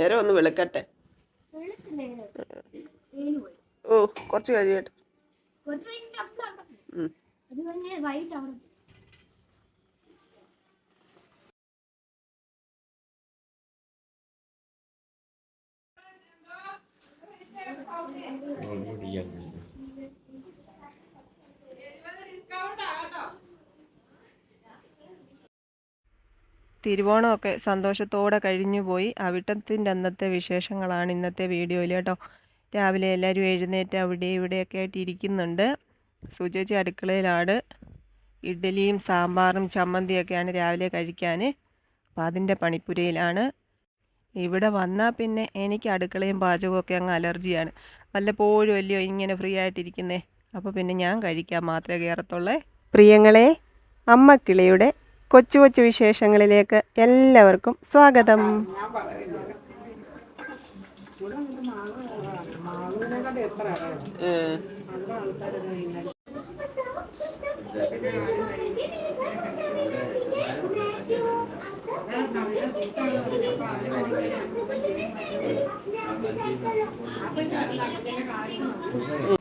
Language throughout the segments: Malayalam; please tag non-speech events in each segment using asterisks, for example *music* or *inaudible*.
നേരെ ഒന്ന് വെളുക്കട്ടെ. ഓ കുറച്ച് കഴിയട്ടെ. ഉം. അത് കഴിഞ്ഞ് വൈകിട്ട് അവിടെ തിരുവോണമൊക്കെ സന്തോഷത്തോടെ കഴിഞ്ഞു പോയി. അവിട്ടത്തിന്റെ അന്നത്തെ വിശേഷങ്ങളാണ് ഇന്നത്തെ വീഡിയോയിൽ കേട്ടോ. രാവിലെ എല്ലാവരും എഴുന്നേറ്റ് അവിടെ ഇവിടെയൊക്കെ ആയിട്ട് ഇരിക്കുന്നുണ്ട്. സുചേച്ചി അടുക്കളയിലാണ്. ഇഡ്ഡലിയും സാമ്പാറും ചമ്മന്തിയൊക്കെയാണ് രാവിലെ കഴിക്കാൻ. അപ്പോൾ അതിന്റെ പണിപ്പുരയിലാണ്. ഇവിടെ വന്നാൽ പിന്നെ എനിക്ക് അടുക്കളയും പാചകമൊക്കെ അങ്ങ് അലർജിയാണ്. വല്ലപ്പോഴും അല്ലയോ ഇങ്ങനെ ഫ്രീ ആയിട്ടിരിക്കുന്നേ. അപ്പോൾ പിന്നെ ഞാൻ കഴിക്കാൻ മാത്രമേ കയറത്തുള്ളേ. പ്രിയങ്ങളെ അമ്മക്കിളിയുടെ കൊച്ചു കൊച്ചു വിശേഷങ്ങളിലേക്ക് എല്ലാവർക്കും സ്വാഗതം.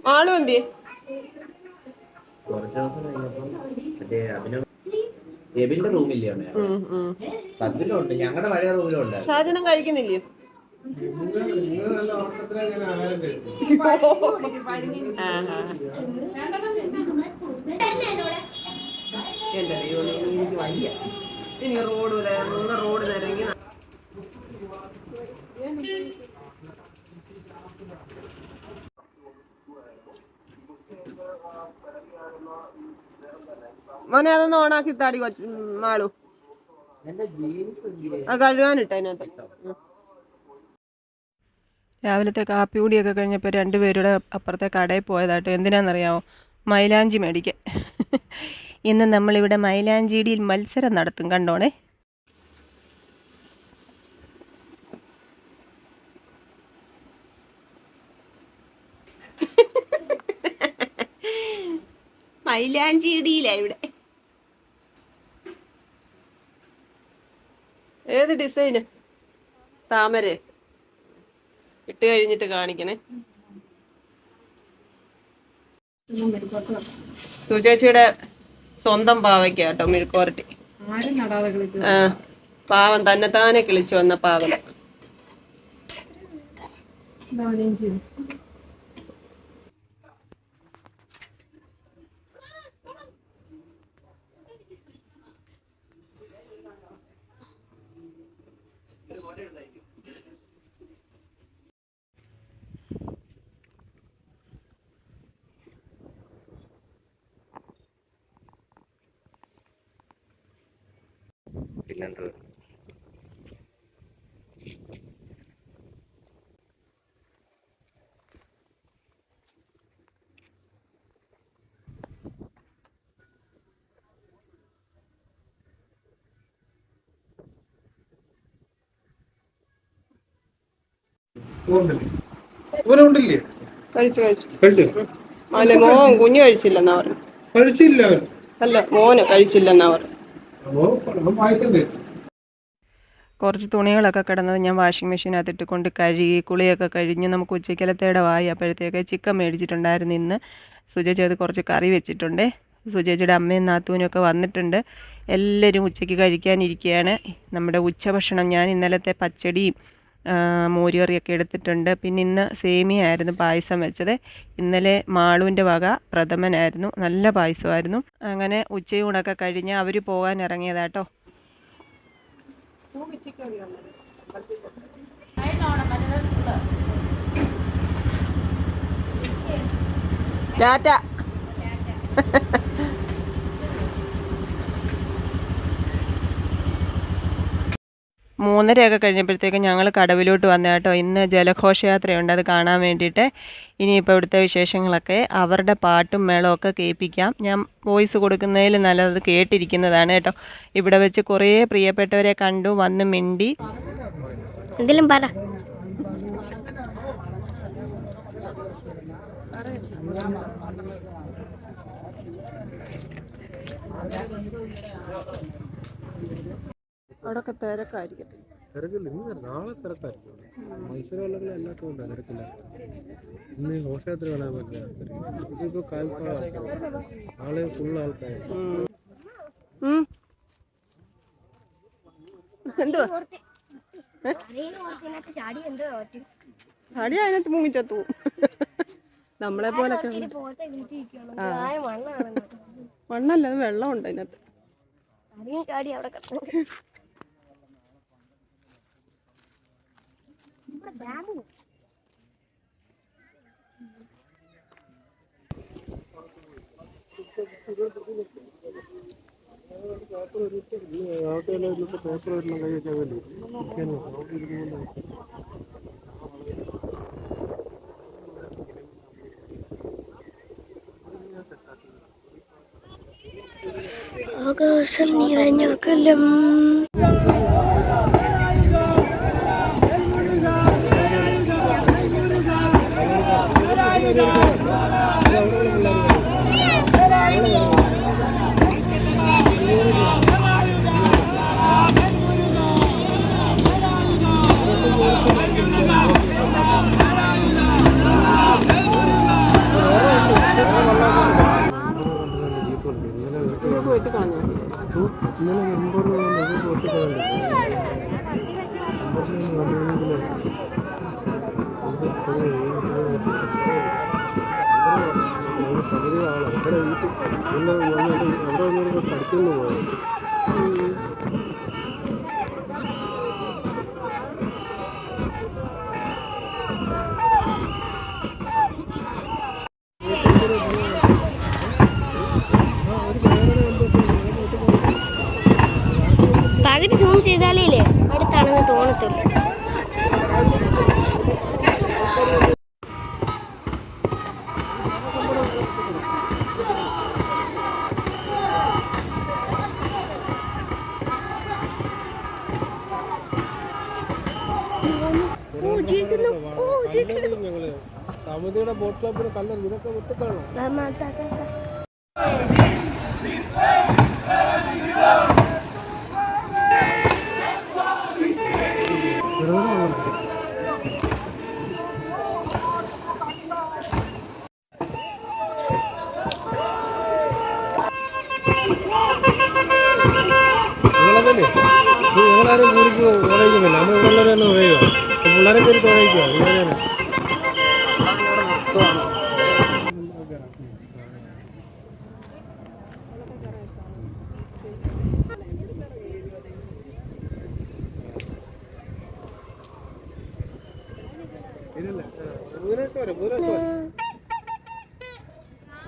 ആളും എന്തിയെ കുറച്ച് ദിവസം കഴിഞ്ഞപ്പം മറ്റേ അഭിനവ് എബിന്റെ റൂമില്ലേ അമ്മ? പത്തിലുണ്ട്. ഞങ്ങളുടെ പഴയ റൂമിലുണ്ട്. ഷാജനം കഴിക്കുന്നില്ലയോ. എന്റെ ദൈവമേ ഇനി എനിക്ക് വയ്യ. ഇനി റോഡ് വരെ- മൂന്ന് റോഡ് നിരങ്ങി മോനെ അതൊന്ന് ഓണാക്കി താടി കൊച്ചു മാളു. കഴുകാനിട്ട് അതിനകത്ത്. ഉം. രാവിലത്തെ കാപ്പി കൂടിയൊക്കെ കഴിഞ്ഞപ്പോൾ രണ്ടുപേരുടെ അപ്പുറത്തെ കടയിൽ പോയതാട്ടോ. എന്തിനാണെന്നറിയാമോ മൈലാഞ്ചി മേടിക്കാൻ. ഇന്ന് നമ്മളിവിടെ മൈലാഞ്ചിടിയിൽ മത്സരം നടത്തും. കണ്ടോണേ? മൈലാഞ്ചിടിയിലാ ഇവിടെ. ഏത് ഡിസൈന് താമര. ഇട്ട് കഴിഞ്ഞിട്ട് കാണിക്കണേ. സുചേച്ചിയുടെ സ്വന്തം പാവയ്ക്ക കേട്ടോ മെഴുക്കോരട്ടി ആ പാവം തന്നെത്താനെ കിളിച്ചു വന്ന പാവല പിന്നെന്ത് ഇവനുണ്ടില്ലേ കഴിച്ചു കഴിച്ചു. കഴിച്ചു? അല്ലെ മോൻ കുഞ്ഞു കഴിച്ചില്ലെന്നാ പറഞ്ഞു. കഴിച്ചില്ല അവൻ അല്ല മോന് കഴിച്ചില്ലെന്നാ പറഞ്ഞു. അവൻ പായസം കുറച്ച് തുണികളൊക്കെ കിടന്നത് ഞാൻ വാഷിംഗ് മെഷീനകത്തിട്ട് കൊണ്ട് കഴുകി കുളിയൊക്കെ കഴിഞ്ഞ് നമുക്ക് ഉച്ചക്കലത്തേടെ വായി അപ്പോഴത്തേക്ക് ചിക്കൻ മേടിച്ചിട്ടുണ്ടായിരുന്നു ഇന്ന്. സുജേച്ചി അത് കുറച്ച് കറി വെച്ചിട്ടുണ്ട്. സുജേച്ചിയുടെ അമ്മയും ഒക്കെ വന്നിട്ടുണ്ട്. എല്ലാവരും ഉച്ചയ്ക്ക് കഴിക്കാനിരിക്കുകയാണ്. നമ്മുടെ ഉച്ചഭക്ഷണം ഞാൻ ഇന്നലത്തെ പച്ചടിയും മോരുകറിയൊക്കെ എടുത്തിട്ടുണ്ട്. പിന്നെ ഇന്ന് സേമിയായിരുന്നു പായസം വെച്ചത്. ഇന്നലെ മാളുവിന്റെ വക പ്രഥമനായിരുന്നു. നല്ല പായസമായിരുന്നു. അങ്ങനെ ഉച്ചയൂണൊക്കെ കഴിഞ്ഞ് അവർ പോകാൻ ഇറങ്ങിയതാട്ടോ ടാറ്റ. മൂന്നരയൊക്കെ കഴിഞ്ഞപ്പോഴത്തേക്കും ഞങ്ങൾ കടവിലോട്ട് വന്ന കേട്ടോ. ഇന്ന് ജലഘോഷയാത്രയുണ്ട് അത് കാണാൻ വേണ്ടിയിട്ട്. ഇനിയിപ്പോൾ ഇവിടുത്തെ വിശേഷങ്ങളൊക്കെ അവരുടെ പാട്ടും മേളവും ഒക്കെ കേൾപ്പിക്കാം. ഞാൻ വോയിസ് കൊടുക്കുന്നതിൽ നല്ലത് കേട്ടിരിക്കുന്നതാണ് കേട്ടോ. ഇവിടെ വെച്ച് കുറേ പ്രിയപ്പെട്ടവരെ കണ്ടു വന്ന് മിണ്ടി. എന്തെങ്കിലും പറ. അവിടെയൊക്കെ തിരക്കായിരിക്കത്തില്ല. തിരക്കില്ല. ഇന്ന് നാളെ തിരക്കായിരിക്കും. മത്സരമുള്ള എല്ലാത്തും ഉണ്ട് തിരക്കില്ല. ഇന്ന് ഘോഷയാത്ര കാണാൻ പറ്റില്ല. ഇതിപ്പോ കാൽപ്പാട് ആൾക്കാര്. നാളെ ഫുൾ ആൾക്കാർ. എന്തുവാ? ചാടി അതിനകത്ത് മുങ്ങിച്ചത്തു. നമ്മളെ പോലെ മണ്ണല്ല അത് വെള്ളമുണ്ട് അതിനകത്ത്. ചാടി അവിടെ ഇവിടെ ബാമ്പു ആകാശം നിറഞ്ഞ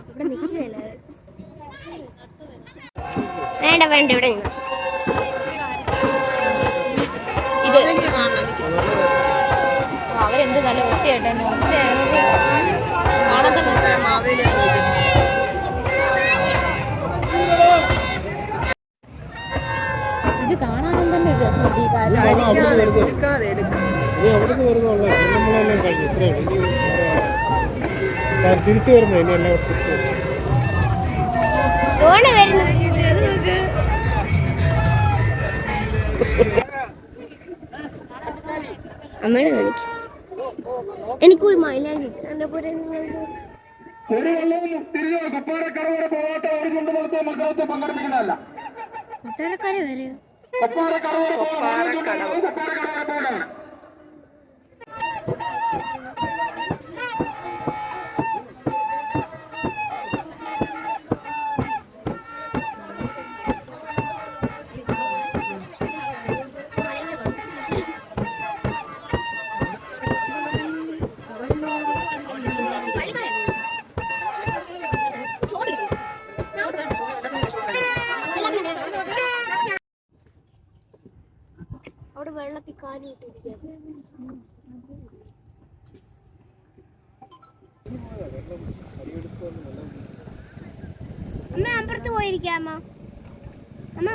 ഇവിടെ നിൽക്കില്ല വേണ്ട വേണ്ട ഇവിടെ നിന്നോ. അവരെന്ത് നല്ല വൃത്തിയായിട്ട് തന്നെ വൃത്തിയായത് കാണാൻ തന്നെ ഇത് കാണാനും തന്നെ ഒരു ഈ കാര്യം. ഇനി വരുന്നുള്ള നമ്മളെല്ലാം ഒരു ഇനി ഞാൻ തിരിച്ചു വരുന്നത് ഇനി എല്ലാം തിരിച്ചു വരും. നിങ്ങൾക്ക് കൊട്ടാരക്കാരെ വരെ. അമ്മ അപ്പുറത്ത് പോയിരിക്കാമോ? അമ്മ.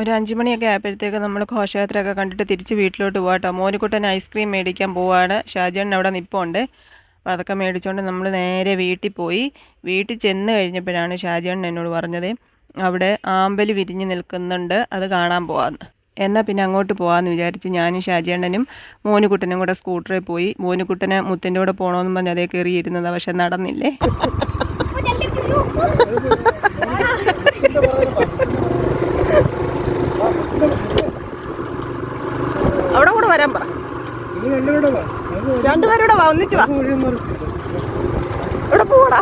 ഒരു അഞ്ച് മണിയൊക്കെ ആയപ്പോഴത്തേക്ക് നമ്മൾ ഘോഷയാത്രയൊക്കെ കണ്ടിട്ട് തിരിച്ച് വീട്ടിലോട്ട് പോകാട്ടോ മോനിക്കുട്ടൻ ഐസ്ക്രീം മേടിക്കാൻ പോവാണ്. ഷാജേണ്ണൻ അവിടെ നിപ്പുണ്ട്. അപ്പോൾ അതൊക്കെ മേടിച്ചുകൊണ്ട് നമ്മൾ നേരെ വീട്ടിൽ പോയി. വീട്ടിൽ ചെന്ന് കഴിഞ്ഞപ്പോഴാണ് ഷാജേണ്ണൻ എന്നോട് പറഞ്ഞത് അവിടെ ആമ്പൽ വിരിഞ്ഞ് നിൽക്കുന്നുണ്ട് അത് കാണാൻ പോവാന്ന്. എന്നാൽ പിന്നെ അങ്ങോട്ട് പോകാമെന്ന് വിചാരിച്ച് ഞാനും ഷാജേണ്ണനും മോനുകുട്ടനും കൂടെ സ്കൂട്ടറിൽ പോയി. മോനുകുട്ടനെ മുത്തിന്റെ കൂടെ പോകണമെന്ന് പറഞ്ഞ് അതേ കയറിയിരുന്നതാണ് പക്ഷെ നടന്നില്ലേ അവിടെ കൂടെ വരാൻ പറ. രണ്ടുപേരൂടെ വാ. ഒന്നിച്ചു വാ. ഇവിടെ പോടാ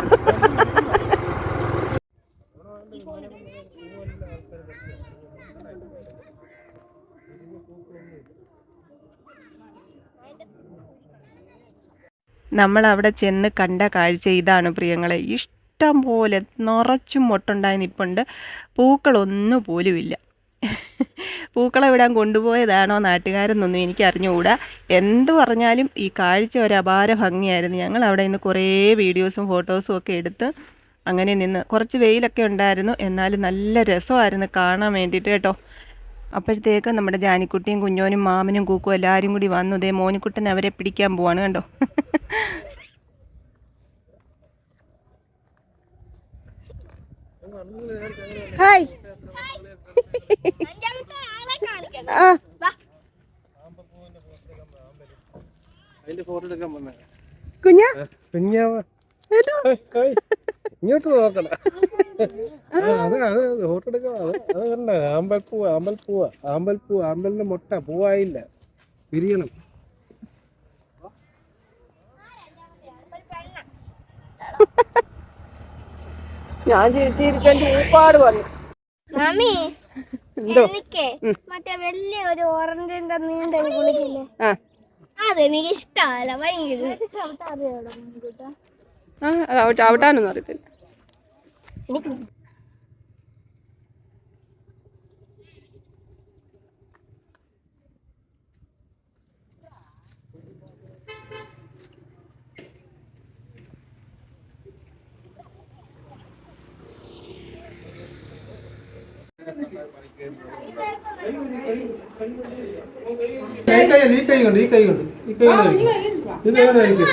നമ്മൾ അവിടെ ചെന്ന് കണ്ട കാഴ്ച ഇതാണ് പ്രിയങ്ങളെ. ഇഷ്ടം പോലെ നിറച്ചും മൊട്ടുണ്ടായി നിൽപ്പുണ്ട് പൂക്കളൊന്നും പോലുമില്ല പൂക്കളെ വിടാൻ കൊണ്ടുപോയതാണോ നാട്ടുകാരെന്നൊന്നും എനിക്ക് അറിഞ്ഞുകൂടാ എന്ത് പറഞ്ഞാലും ഈ കാഴ്ച ഒരു അപാര ഭംഗിയായിരുന്നു. ഞങ്ങൾ അവിടെ നിന്ന് കുറേ വീഡിയോസും ഫോട്ടോസും ഒക്കെ എടുത്ത് അങ്ങനെ നിന്ന് കുറച്ച് വെയിലൊക്കെ ഉണ്ടായിരുന്നു. എന്നാലും നല്ല രസമായിരുന്നു കാണാൻ വേണ്ടിയിട്ട് കേട്ടോ. അപ്പോഴത്തേക്ക് നമ്മുടെ ജാനിക്കുട്ടിയും കുഞ്ഞോനും മാമനും കൂക്കും എല്ലാവരും കൂടി വന്നു. ദേ മോനിക്കുട്ടൻ അവരെ പിടിക്കാൻ പോവാണ് കണ്ടോ. ഹായ്. ആ. കുഞ്ഞ? കുഞ്ഞാവ ഇങ്ങോട്ട് നോക്കണം അത് അത് ഫോട്ടോ എടുക്കാം അത് അത് കണ്ട ആമ്പൽപ്പൂവ് ആമ്പൽപ്പൂവ് ആമ്പൽപ്പൂവ് ആമ്പലിന്റെ മുട്ട പൂവായില്ല. പിരിയണം. ഞാൻ ചിരിച്ചിരിക്കാൻ ഒരുപാട് വന്നു എന്തോ? എനിക്ക് മറ്റേ വലിയ ഒരു ഓറഞ്ചിന്റെ നീണ്ട അതെനിക്ക് ഇഷ്ടമല്ല ഭയങ്കര. ആ അത് ചവിട്ടാനൊന്നും അറിയത്തില്ല. ഈ കൈ ഈ കൈ കൊണ്ട് ഈ കൈ കൊണ്ട് ഈ കൈ കൊണ്ട് ഈ കൈ കൊണ്ട് കഴിക്കും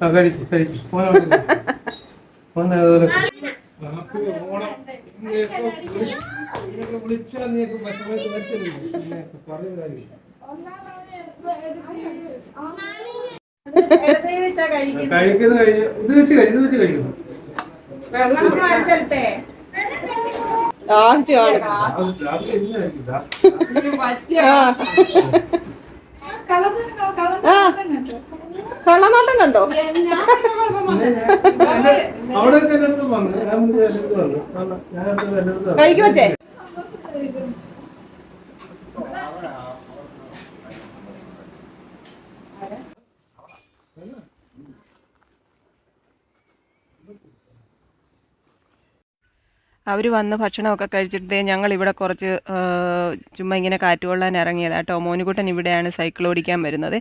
ആ കഴിച്ചു കഴിച്ചു. വന്ന് അതുപോലെ വിളിച്ചാൽ നീക്ക് മറ്റേ വരത്തില്ല? പറയുന്നതായിരിക്കും കഴിക്കുന്ന കഴിഞ്ഞ് ഇത് വെച്ച് കഴിക്കും ഇത് വെച്ച് കഴിക്കും ദാഹിച്ചു കാണും കള്ളനോട്ടം കണ്ടോ പിന്നെ ഞാൻ- അവിടെ വെച്ച് എന്റെ അടുത്ത് വന്നു ഞാൻ വിളിച്ച് എന്റെ അടുത്ത് വന്നു വന്നു. ഞാൻ എന്റെ അടുത്ത് എന്റെ അടുത്ത് വന്നു. കഴിക്കു വച്ചേ അവർ വന്ന് ഭക്ഷണമൊക്കെ കഴിച്ചിട്ട് ഞങ്ങൾ ഇവിടെ കുറച്ച് ചുമ്മാ ഇങ്ങനെ കാറ്റ് കൊള്ളാൻ ഇറങ്ങിയതാ കേട്ടോ. മോനുകുട്ടൻ ഇവിടെയാണ് സൈക്കിൾ ഓടിക്കാൻ വരുന്നത്.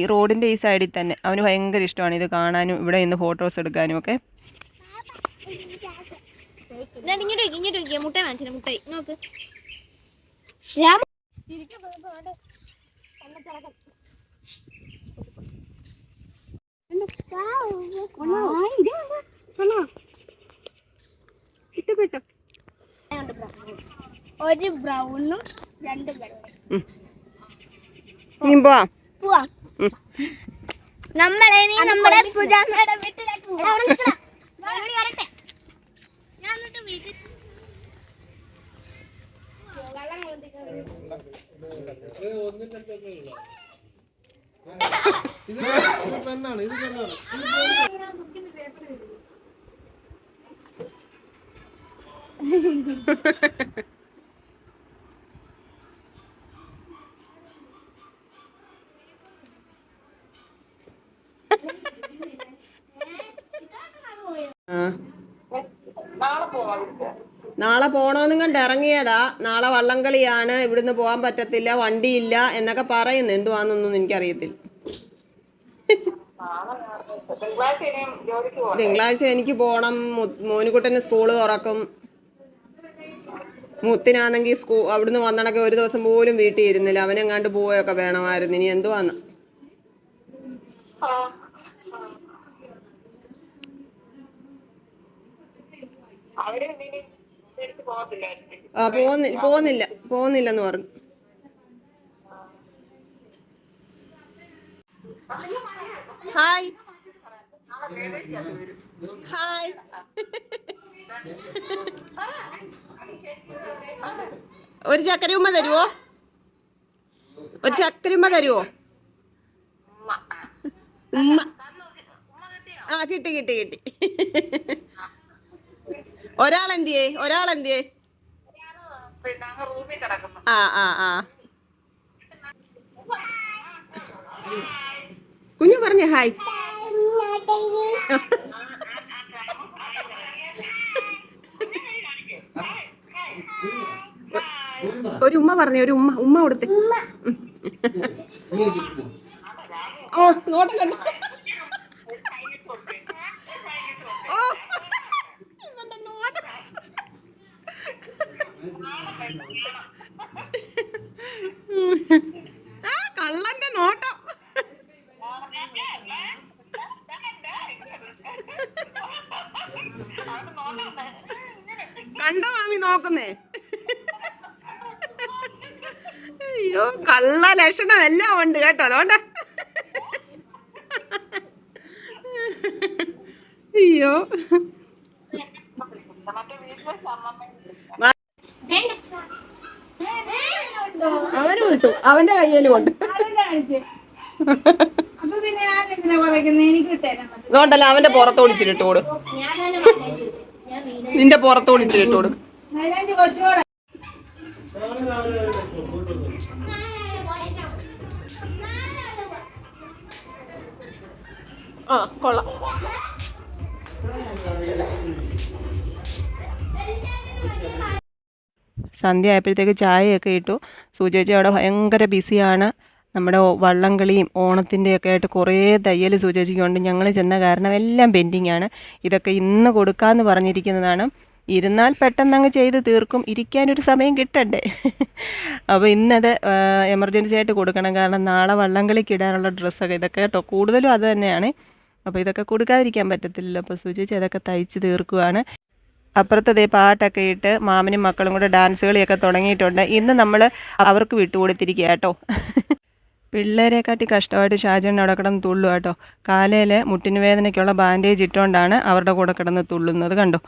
ഈ റോഡിന്റെ ഈ സൈഡിൽ തന്നെ. അവന് ഭയങ്കര ഇഷ്ടമാണ് ഇത് കാണാനും ഇവിടെ ഇന്ന് ഫോട്ടോസ് എടുക്കാനും ഒക്കെ. ഇങ്ങോട്ട് നോക്ക് രാമ ഒരു ബ്രൗണും രണ്ട് വെള്ളയും പോവാം നമ്മളെ നീ നമ്മുടെ സുജാമയുടെ വീട്ടിലേക്ക് വരട്ടെ. ഞാൻ എന്നിട്ട് വീട്ടിൽ ഇത് പെണ്ണാണ് ഇത് പെണ്ണാണ് നാളെ പോണോന്നും കണ്ട് ഇറങ്ങിയതാ. നാളെ വള്ളംകളിയാണ്. ഇവിടുന്ന് പോകാൻ പറ്റത്തില്ല. വണ്ടിയില്ല എന്നൊക്കെ പറയുന്നു. എന്തുവാന്നൊന്നും എനിക്കറിയത്തില്ല. തിങ്കളാഴ്ച എനിക്ക് പോണം. മോനുകുട്ടന് സ്കൂൾ തുറക്കും. മുത്തിനാണെങ്കിൽ സ്കൂ അവിടുന്ന് വന്നണക്കെ ഒരു ദിവസം പോലും വീട്ടിൽ ഇരുന്നില്ല അവനെങ്ങാണ്ട് പോവുകയൊക്കെ വേണമായിരുന്നു. ഇനി എന്തുവാന്ന്? ആ പോന്നി പോന്നില്ല. പോന്നില്ലെന്ന് പറഞ്ഞു. ഹായ്. ഹായ്. ഒരു ചക്കരയുമ്മ തരുവോ ഒരു ചക്കരയുമ്മ തരുവോ ഉമ്മ ആ കിട്ടി കിട്ടി കിട്ടി ഒരാളെന്തിയേ ഒരാളെന്തിയേ ആ ആ ആ കുഞ്ഞു പറഞ്ഞേ ഹായ് ഒരു ഉമ്മ പറഞ്ഞു ഒരു ഉമ്മ ഉമ്മ കൊടുത്ത്. ഓ നോട്ടം കണ്ടു ഓ നോട്ടം ആ കള്ളന്റെ നോട്ടം. കണ്ടോ മാമി നോക്കുന്നേ? അയ്യോ കള്ള ലക്ഷണം എല്ലാം ഉണ്ട് കേട്ടോ അതുകൊണ്ട്. അയ്യോ. അവനും വിട്ടു അവന്റെ കയ്യിലും ഉണ്ട്. അതുകൊണ്ടല്ല അവന്റെ പുറത്തോടിച്ചിട്ട് കൊടു. നിന്റെ പുറത്തോടിച്ചിട്ട് കൊടു. ആ കൊള്ളാം. സന്ധ്യ ആയപ്പോഴത്തേക്ക് ചായയൊക്കെ ഇട്ടു. സൂചേച്ചി അവിടെ ഭയങ്കര ബിസിയാണ്. നമ്മുടെ വള്ളംകളിയും ഓണത്തിന്റെയൊക്കെ ആയിട്ട് കുറേ തയ്യൽ സൂചേച്ചിക്കുണ്ട് ഞങ്ങൾ ചെന്ന കാരണം എല്ലാം പെൻഡിങ് ആണ്. ഇതൊക്കെ ഇന്ന് കൊടുക്കാമെന്ന് പറഞ്ഞിരിക്കുന്നതാണ്. ഇരുന്നാൽ പെട്ടെന്ന് അങ്ങ് ചെയ്ത് തീർക്കും. ഇരിക്കാനൊരു സമയം കിട്ടണ്ടേ. *laughs* അപ്പോൾ ഇന്നത് എമർജൻസി ആയിട്ട് കൊടുക്കണം. കാരണം നാളെ വള്ളംകളിക്ക് ഇടാനുള്ള ഡ്രസ്സൊക്കെ ഇതൊക്കെ കേട്ടോ. കൂടുതലും അത് തന്നെയാണ്. അപ്പോൾ ഇതൊക്കെ കൊടുക്കാതിരിക്കാൻ പറ്റത്തില്ലല്ലോ. അപ്പോൾ സൂചിച്ച് അതൊക്കെ തയ്ച്ച് തീർക്കുവാണ്. അപ്പുറത്തതേ പാട്ടൊക്കെ ഇട്ട് മാമനും മക്കളും കൂടെ ഡാൻസ് കളിയൊക്കെ തുടങ്ങിയിട്ടുണ്ട്. ഇന്ന് നമ്മൾ അവർക്ക് വിട്ടുകൊടുത്തിരിക്കുക കേട്ടോ. പിള്ളേരെക്കാട്ടി കഷ്ടമായിട്ട് ഷാജൻ അവിടെ കിടന്ന് തുള്ളു കേട്ടോ. കാലയിൽ മുട്ടിന് വേദനയ്ക്കുള്ള ബാൻഡേജ് ഇട്ടുകൊണ്ടാണ് അവരുടെ കൂടെ കിടന്ന് തുള്ളുന്നത് കണ്ടോ?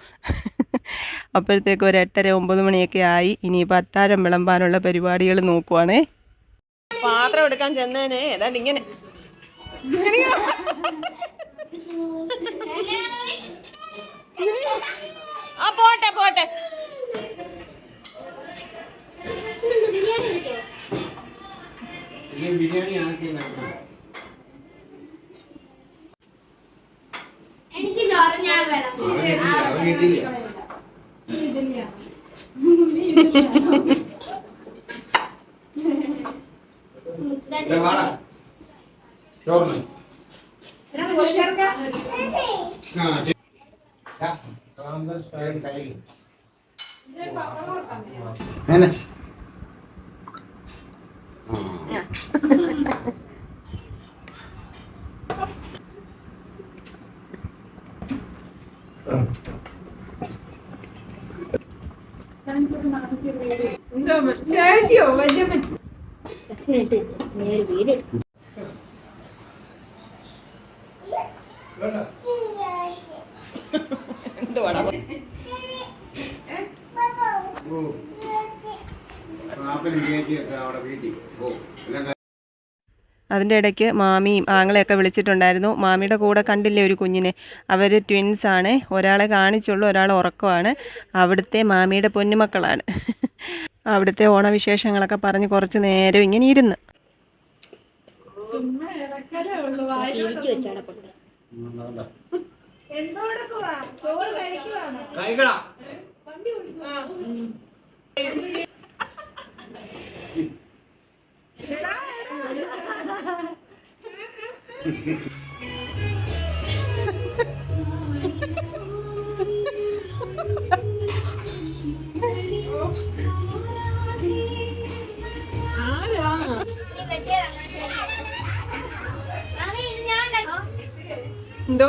അപ്പോഴത്തേക്ക് ഒരു എട്ടര ഒമ്പത് മണിയൊക്കെ ആയി. ഇനിയിപ്പോൾ അത്താഴം വിളമ്പാനുള്ള പരിപാടികൾ നോക്കുവാണേ. പാത്രം എടുക്കാൻ ചെന്നേനെ. ഏതാണ്ട് ഇങ്ങനെ. പോട്ടെ പോട്ടെ ബിരിയാണി ആക്കി എനിക്ക് ചൊറഞ്ഞാൽ വേണം ചോറിന് ചേച്ചിയോ വലിയ വീട് എന്തുവാടാ? അതിന്റെ ഇടയ്ക്ക് മാമിയും ആങ്ങളെയൊക്കെ വിളിച്ചിട്ടുണ്ടായിരുന്നു. മാമിയുടെ കൂടെ കണ്ടില്ലേ ഒരു കുഞ്ഞിനെ? അവർ ട്വിൻസ് ആണ്. ഒരാളെ കാണിച്ചുള്ളൂ ഒരാൾ ഉറക്കമാണ്. അവിടുത്തെ മാമിയുടെ പൊന്നുമക്കളാണ്. അവിടുത്തെ ഓണവിശേഷങ്ങളൊക്കെ പറഞ്ഞ് കുറച്ച് നേരം ഇങ്ങനെ ഇരുന്ന്. കഴിക്കടാ എന്തോ?